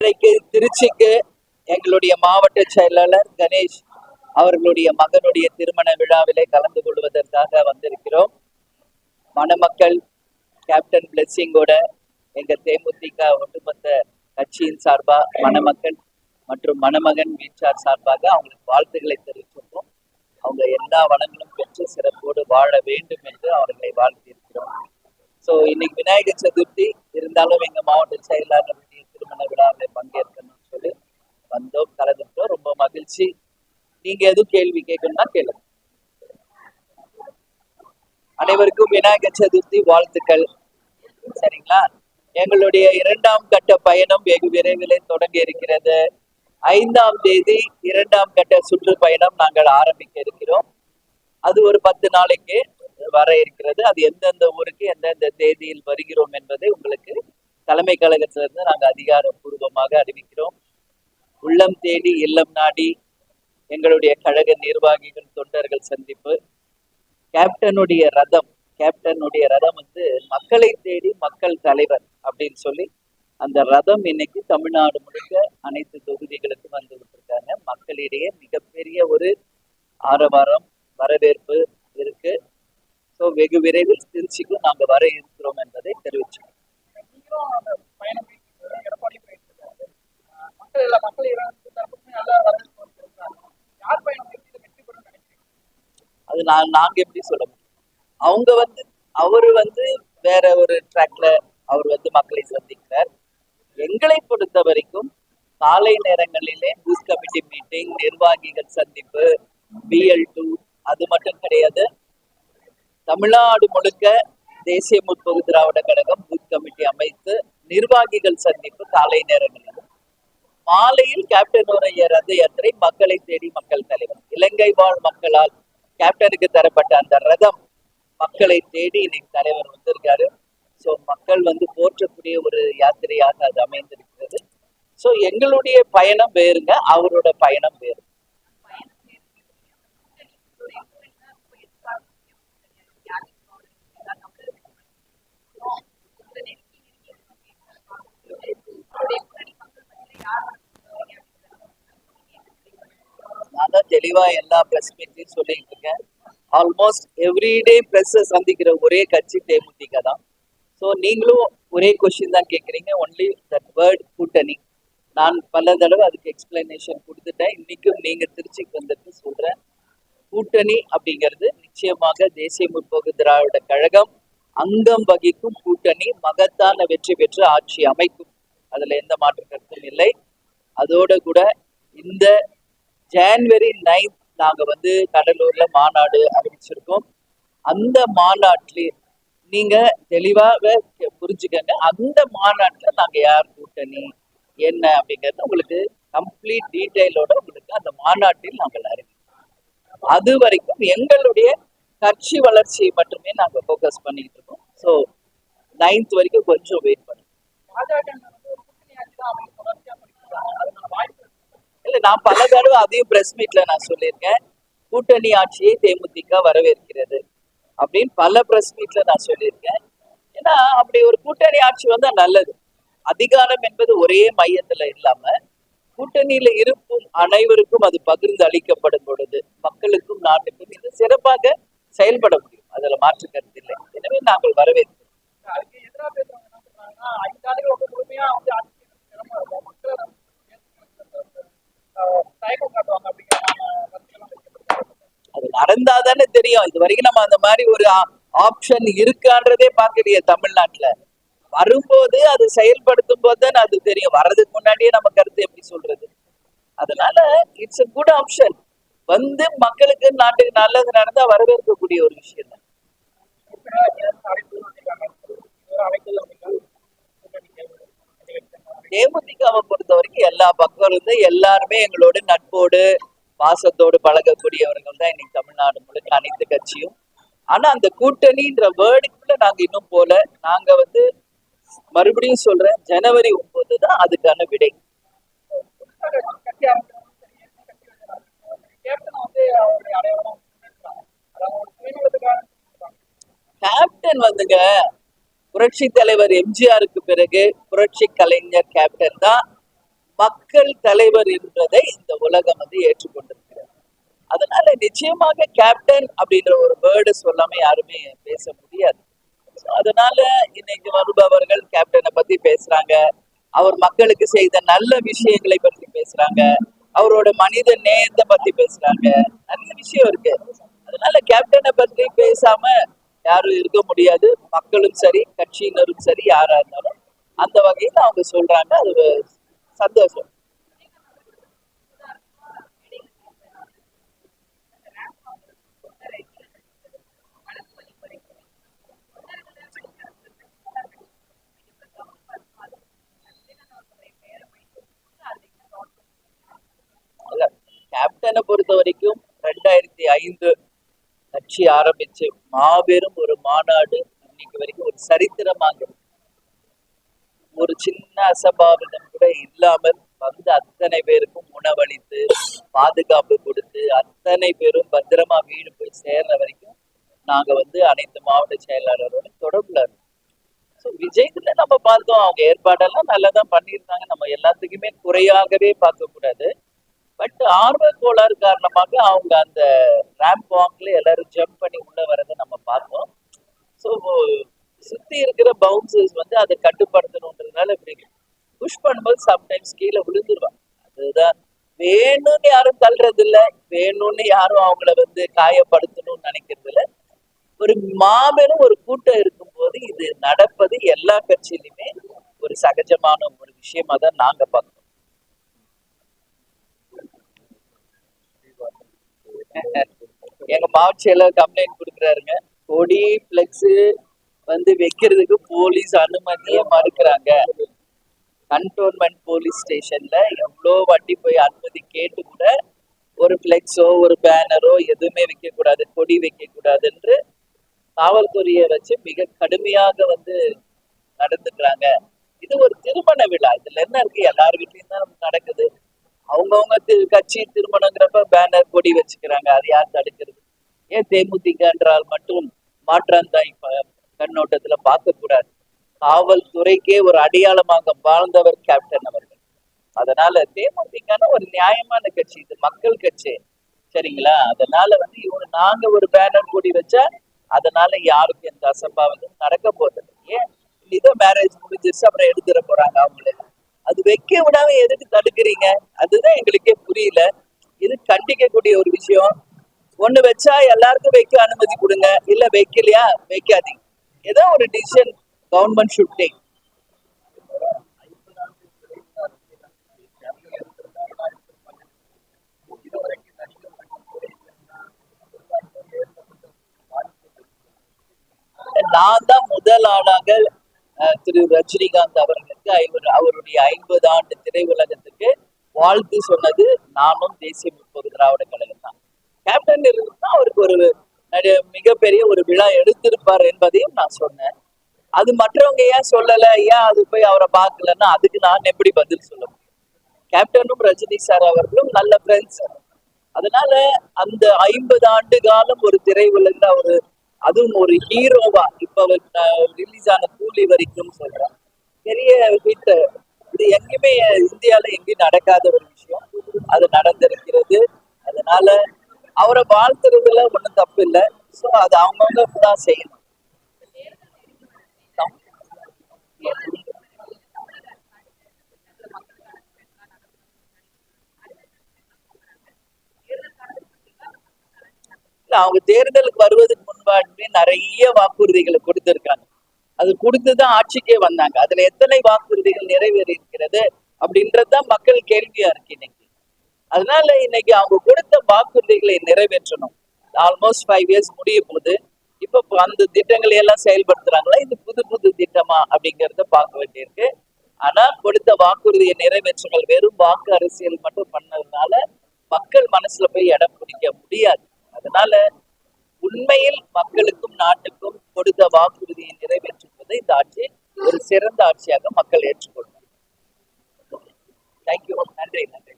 இன்றைக்கு திருச்சிக்கு எங்களுடைய மாவட்ட செயலாளர் கணேஷ் அவர்களுடைய மகனுடைய திருமண விழாவிலே கலந்து கொள்வதற்காக வந்திருக்கிறோம். மணமக்கள் கேப்டன் பிளெஸிங்கோட எங்க தேமுதிக ஒட்டுமொத்த கட்சியின் சார்பா மணமக்கள் மற்றும் மணமகன் வீச்சார் சார்பாக அவங்களுக்கு வாழ்த்துக்களை தெரிவிச்சிருக்கோம் அவங்க எல்லா வளங்களும் பெற்று சிறப்போடு வாழ வேண்டும் என்று அவர்களை வாழ்த்தியிருக்கிறோம். ஸோ இன்னைக்கு விநாயகர் சதுர்த்தி இருந்தாலும் எங்க மாவட்ட செயலாளர் திருமண விழாவில் பங்கேற்கணும்னு சொல்லி வந்தோம் கலந்துட்டோம் ரொம்ப மகிழ்ச்சி. நீங்க எதுவும் கேள்வி கேட்கணும்னா கேளுங்க. அனைவருக்கும் விநாயகர் சதுர்த்தி வாழ்த்துக்கள். சரிங்களா? எங்களுடைய இரண்டாம் கட்ட பயணம் வெகு விரைவில் தொடங்கி இருக்கிறது. ஐந்தாம் தேதி இரண்டாம் கட்ட சுற்றுப்பயணம் நாங்கள் ஆரம்பிக்க இருக்கிறோம். அது ஒரு பத்து நாளைக்கு வர இருக்கிறது. அது எந்தெந்த ஊருக்கு எந்தெந்த தேதியில் வருகிறோம் என்பதை உங்களுக்கு தலைமை கழகத்திலிருந்து நாங்கள் அதிகாரப்பூர்வமாக அறிவிக்கிறோம். உள்ளம் தேடி இல்லம் நாடி எங்களுடைய கழக நிர்வாகிகள் தொண்டர்கள் சந்திப்பு. கேப்டனுடைய ரதம் கேப்டனுடைய ரதம் வந்து மக்களை தேடி மக்கள் தலைவர் அப்படின்னு சொல்லி அந்த ரதம் இன்னைக்கு தமிழ்நாடு முழுக்க அனைத்து தொகுதிகளுக்கும் வந்து விட்டுருக்காங்க. மக்களிடையே மிகப்பெரிய ஒரு ஆரவாரம் வரவேற்பு இருக்கு. ஸோ வெகு விரைவில் திருச்சிக்கும் நாங்கள் வர இருக்கிறோம் என்பதை தெரிவிச்சோம் பயணம் எடப்பாடி போயிட்டு இருக்காரு மக்கள் மக்கள் இரண்டு நல்லா வரவேற்பு யார் பயணம் எப்படி வெற்றி பெறும் நினைக்கிறீங்க அது நான் நாங்க எப்படி சொல்ல முடியும்? அவங்க வந்து அவரு வந்து வேற ஒரு ட்ராக்ல அவர் வந்து மக்களை சந்திக்கிறார். எங்களை பொறுத்த வரைக்கும் காலை நேரங்களிலே பூஸ் கமிட்டி மீட்டிங் நிர்வாகிகள் சந்திப்பு பிஎல் டூ அது மட்டும் கிடையாது. தமிழ்நாடு முழுக்க தேசிய முற்போக்கு திராவிட கழகம் கமிட்டி அமைத்து நிர்வாகிகள் சந்திப்பு காலை நேரங்களில். மாலையில் கேப்டனுடைய ரத யாத்திரை மக்களை தேடி மக்கள் தலைவர். இலங்கை வாழ் மக்களால் கேப்டனுக்கு தரப்பட்ட அந்த ரதம் மக்களை தேடி இன்னைக்கு தலைவர் வந்திருக்காரு. ஸோ மக்கள் வந்து போற்றக்கூடிய ஒரு யாத்திரையாக அது அமைந்திருக்கிறது. ஸோ எங்களுடைய பயணம் வேறுங்க அவரோட பயணம் வேறு நான் தான் தெளிவா எல்லா பிரஸ் மீட்லையும் சொல்லிட்டு இருக்கேன் ஆல்மோஸ்ட் எவ்ரிடே பிரஸ் சந்திக்கிற ஒரே கட்சி தேமுதிக தான். ஸோ நீங்களும் ஒரே கொஸ்டின் தான் கேட்குறீங்க. ஒன்லி தட் வேர்ட் கூட்டணி. நான் பல தடவை அதுக்கு எக்ஸ்பிளனேஷன் கொடுத்துட்டேன். இன்னைக்கும் நீங்க திருச்சிக்கு வந்துட்டு சொல்றேன் கூட்டணி அப்படிங்கிறது நிச்சயமாக தேசிய முற்போக்கு திராவிட கழகம் அங்கம் வகிக்கும் கூட்டணி மகத்தான வெற்றி பெற்று ஆட்சி அமைக்கும். அதுல எந்த மாற்று கருத்தும் இல்லை. அதோட கூட இந்த ஜான்வரி நைன்த் நாங்க வந்து கடலூர்ல மாநாடு அறிவிச்சிருக்கோம். அந்த மாநாட்டிலே நீங்க தெளிவாக புரிஞ்சுக்கங்க. அந்த மாநாட்டுல நாங்க யார் கூட்டணி என்ன அப்படிங்கறது உங்களுக்கு கம்ப்ளீட் டீட்டெயிலோட உங்களுக்கு அந்த மாநாட்டில் நாங்கள் அறிவிப்போம். அது வரைக்கும் எங்களுடைய கட்சி வளர்ச்சியை மட்டுமே நாங்க ஃபோக்கஸ் பண்ணிட்டு இருக்கோம். ஸோ நைன்த் வரைக்கும் கொஞ்சம் வெயிட் பண்ணுங்க. இல்ல நான் பல தடவை அதையும் பிரஸ் மீட்ல நான் சொல்லியிருக்கேன். கூட்டணி ஆட்சியை தேமுதிக வரவேற்கிறது அப்படின்னு பல பிரஸ் மீட்ல நான் சொல்லியிருக்கேன். ஏன்னா அப்படி ஒரு கூட்டணி ஆட்சி வந்தா நல்லது. அதிகாரம் என்பது ஒரே மையத்துல இல்லாம கூட்டணியில இருக்கும் அனைவருக்கும் அது பகிர்ந்து அளிக்கப்படும் பொழுது மக்களுக்கும் நாட்டுக்கும் இது சிறப்பாக செயல்பட முடியும். அதுல மாற்று கருத்து இல்லை. எனவே நாங்கள் வரவேற்கிறோம் அதுக்கு எதிராக பேசுறவங்க என்ன சொல்றாங்கன்னா ஐந்து ஆண்டுகள் ரொம்ப முழுமையா வந்து ஆட்சி செய்யறது சிரமம் இருக்கும் மக்களை வந்து ஏத்துக்கிறது, ஆஹ், தயக்கம் காட்டுவாங்க அப்படிங்கிற கருத்துக்கெல்லாம் வைக்கப்படுது அது தானே தெரியும். இது வரைக்கும் நம்ம அந்த மாதிரி ஒரு ஆப்ஷன் இருக்கான்றதே பார்க்கலையே தமிழ்நாட்டுல. வரும்போது அது செயல்படுத்தும் போது தானே அது தெரியும். வர்றதுக்கு முன்னாடியே நம்ம கருத்து எப்படி சொல்றது? அதனால இட்ஸ் அ குட் ஆப்ஷன் வந்து மக்களுக்கு நாட்டுக்கு நல்லது நடந்தா வரவேற்கக்கூடிய ஒரு விஷயம் தான். தேமுதிகாவை பொறுத்த வரைக்கும் எல்லா பக்கம் இருந்து எல்லாருமே எங்களோட நட்போடு பாசத்தோடு பழகக்கூடியவர்கள் தான் இன்னைக்கு தமிழ்நாடு முழுக்க அனைத்து கட்சியும். ஆனா அந்த கூட்டணின்ற வேர்டுக்குள்ள நாங்க இன்னும் போல. நாங்க வந்து மறுபடியும் சொல்றேன் ஜனவரி ஒன்பது தான் அதுக்கான விடை. கேப்டன் கேப்டன் வந்துங்க. புரட்சி தலைவர் எம்ஜிஆருக்கு பிறகு புரட்சி கலைஞர் கேப்டன் தான். மக்கள் தலைவர் என்பதை இந்த உலகம் வந்து ஏற்றுக்கொண்டிருக்கிறது. அதனால நிச்சயமாக கேப்டன் அப்படின்ற ஒரு வேர்டு சொல்லாம யாருமே பேச முடியாது. அதனால இன்னைக்கு வருபவர்கள் கேப்டனை பத்தி பேசுறாங்க. அவர் மக்களுக்கு செய்த நல்ல விஷயங்களை பத்தி பேசுறாங்க. அவரோட மனித நேயத்தை பத்தி பேசுறாங்க. நிறைய விஷயம் இருக்கு. அதனால கேப்டனை பத்தி பேசாம யாரும் இருக்க முடியாது. மக்களும் சரி கட்சியினரும் சரி யாரா இருந்தாலும் அந்த வகையில அவங்க சொல்றாங்க. அது சந்தோஷம் கேப்டனை பொறுத்த வரைக்கும் ரெண்டாயிரத்தி ஐந்து கட்சி ஆரம்பிச்சு மாபெரும் ஒரு மாநாடு இன்னைக்கு வரைக்கும் ஒரு சரித்திரமாக இருக்கு. ஒரு சின்ன அசம்பாவிதம் கூட இல்லாமல் வந்து அத்தனை பேருக்கும் உணவளித்து பாதுகாப்பு கொடுத்து அத்தனை பேரும் பத்திரமா வீடு போய் சேர்ற வரைக்கும் நாங்க வந்து அனைத்து மாவட்ட செயலாளரோட தொடர்புல இருக்கோம். ஸோ விஜய்ல நம்ம பார்த்தோம். அவங்க ஏற்பாடெல்லாம் நல்லா தான் பண்ணியிருந்தாங்க நம்ம எல்லாத்துக்குமே குறையாகவே பார்க்க கூடாது பட் ஆர்வ கோளாறு காரணமாக அவங்க அந்த ரேம்ப் வாக்ல எல்லாரும் ஜம்ப் பண்ணி உள்ள வரதை நம்ம பார்த்தோம். ஸோ சுத்தி இருக்கிற பவுன்சர்ஸ் வந்து அதை கட்டுப்படுத்தணுன்றதுனால இப்படி புஷ் பண்ணும்போது சம்டைம்ஸ் கீழே விழுந்துருவாங்க. அதுதான். வேணும்னு யாரும் தள்ளுறது இல்ல வேணும்னு யாரும் அவங்கள வந்து காயப்படுத்தணும்னு நினைக்கிறது இல்ல ஒரு மாபெரும் ஒரு கூட்டம் இருக்கும்போது இது நடப்பது எல்லா கட்சியிலுமே ஒரு சகஜமான ஒரு விஷயமா தான் நாங்க பார்க்கணும் எங்க மாவட்ட செயலர் கம்ப்ளைண்ட் கொடுக்குறாருங்க. கொடி பிளெக்ஸ் வந்து வைக்கிறதுக்கு போலீஸ் அனுமதியே மறுக்கிறாங்க. கண்டோன்மெண்ட் போலீஸ் ஸ்டேஷன்ல எவ்வளோ வாட்டி போய் அனுமதி கேட்டு கூட ஒரு ஃப்ளெக்ஸோ ஒரு பேனரோ எதுவுமே வைக்க கூடாது கொடி வைக்க கூடாதுன்று காவல்துறையை வச்சு மிக கடுமையாக வந்து நடந்துக்கிறாங்க. இது ஒரு திருமண விழா. இதுல என்ன இருக்கு? எல்லார் வீட்லயும் தான் நடக்குது. அவங்கவுங்க கட்சி திருமணங்கிறப்ப பேனர் கொடி வச்சுக்கிறாங்க. அது யார் தடுக்கிறது? ஏன் தேமுதிக என்றால் மட்டும் மாற்றாந்தாய் கண்ணோட்டத்துல பார்க்க கூடாது. காவல்துறைக்கே ஒரு அடையாளமாக வாழ்ந்தவர் கேப்டன் அவர்கள். அதனால தேமுதிகனா ஒரு நியாயமான கட்சி இது மக்கள் கட்சி. சரிங்களா? அதனால வந்து இவங்க நாங்க ஒரு பேனர் கூடி வச்சா அதனால யாருக்கும் எந்த அசம்பாவிதம் நடக்க போறது ஏன்? இதோ மேரேஜ் முடிஞ்சிருச்சு அப்புறம் எடுத்துட போறாங்க அவங்களே. அது வைக்க விடாம எதுக்கு தடுக்கிறீங்க? அதுதான் எங்களுக்கே புரியல. இது கண்டிக்கக்கூடிய ஒரு விஷயம். ஒண்ணு வச்சா எல்லாருக்கும் வைக்க அனுமதி கொடுங்க. இல்ல வைக்கலையா? வைக்காதீங்க. ஏதோ ஒரு டிசிஷன் கவர்மெண்ட் ஷுட் டேக் நான் தான் முதல் ஆளாக அஹ், திரு ரஜினிகாந்த் அவர்களுக்கு ஐவர் அவருடைய ஐம்பது ஆண்டு திரையுலகத்துக்கு வாழ்த்து சொன்னது நானும் தேசிய முற்போக்கு திராவிட கழகம் தான் கேப்டன் இருந்தா அவருக்கு ஒரு மிகப்பெரிய ஒரு விழா எடுத்திருப்பார் என்பதையும் நான் சொன்னேன். அது மற்றவங்க ஏன் சொல்லல? ஏன் அது போய் அவரை பார்க்கலன்னா அதுக்கு நான் எப்படி பதில் சொல்ல முடியும்? கேப்டனும் ரஜினி சார் அவர்களும் நல்ல ஃப்ரெண்ட்ஸ் அதனால அந்த ஐம்பது ஆண்டு காலம் ஒரு திரையுலகில் ஒரு அதுவும் ஒரு ஹீரோவா இப்ப ரிலீஸ் ஆன கூலி வரைக்கும் சொல்றேன். பெரிய ஹிட் இது எங்கேயுமே இந்தியால எங்கேயும் நடக்காத ஒரு விஷயம். அது நடந்திருக்கிறது. அதனால அவரை வாழ்த்துறதுல ஒண்ணும் தப்பு இல்லை. ஸோ அது அவங்கவுங்க தான் செய்யணும். அவங்க தேர்தலுக்கு வருவதற்கு முன்பாகவே நிறைய வாக்குறுதிகளை கொடுத்திருக்காங்க. அது கொடுத்துதான் ஆட்சிக்கே வந்தாங்க. அதுல எத்தனை வாக்குறுதிகள் நிறைவேறி இருக்கிறது அப்படின்றதுதான் மக்கள் கேள்வியா இருக்கு இன்னைக்கு. அதனால இன்னைக்கு அவங்க கொடுத்த வாக்குறுதிகளை நிறைவேற்றணும். ஆல்மோஸ்ட் ஃபைவ் இயர்ஸ் முடிய போது இப்போ அந்த திட்டங்களை எல்லாம் செயல்படுத்துறாங்களா? இது புது புது திட்டமா அப்படிங்கறத பார்க்க வேண்டியிருக்கு. ஆனா கொடுத்த வாக்குறுதியை நிறைவேற்றுங்கள். வெறும் வாக்கு அரசியல் மட்டும் பண்ணதுனால மக்கள் மனசுல போய் இடம் பிடிக்க முடியாது. அதனால உண்மையில் மக்களுக்கும் நாட்டுக்கும் கொடுத்த வாக்குறுதியை நிறைவேற்றுவதை இந்த ஆட்சி ஒரு சிறந்த ஆட்சியாக மக்கள் ஏற்றுக்கொள்வார் தேங்க்யூ நன்றி நன்றி.